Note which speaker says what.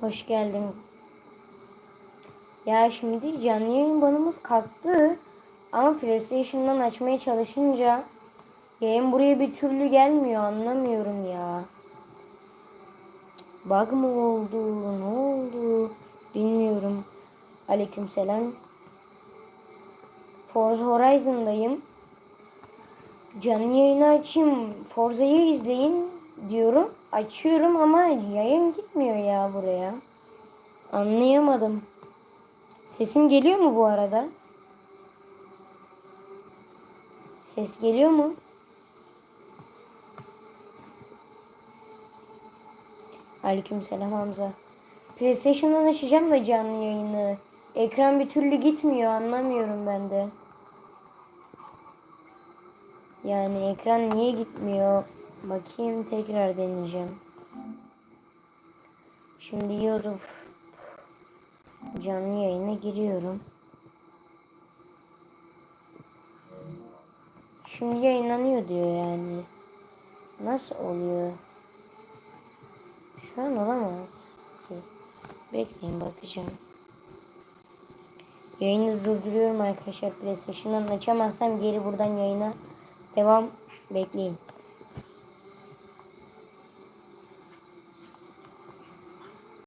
Speaker 1: Hoş geldin. Ya şimdi canlı yayın banımız kalktı. Ama PlayStation'dan açmaya çalışınca yayın buraya bir türlü gelmiyor. Anlamıyorum ya. Bug mı oldu? Ne oldu? Bilmiyorum. Aleykümselam. Forza Horizon'dayım. Canlı yayını açayım. Forza'yı izleyin diyorum. Açıyorum ama yayın gitmiyor ya buraya. Anlayamadım. Sesim geliyor mu bu arada? Ses geliyor mu? Aleykümselam Hamza. PlayStation'dan açacağım da canlı yayını. Ekran bir türlü gitmiyor anlamıyorum ben de. Yani ekran niye gitmiyor? Bakayım tekrar deneyeceğim. Şimdi YouTube canlı yayına giriyorum. Şimdi yayınlanıyor diyor yani. Nasıl oluyor? Şu an olamaz ki. Bekleyin bakacağım. Yayını durduruyorum arkadaşlar. PlayStation'dan açamazsam geri buradan yayına devam bekleyin.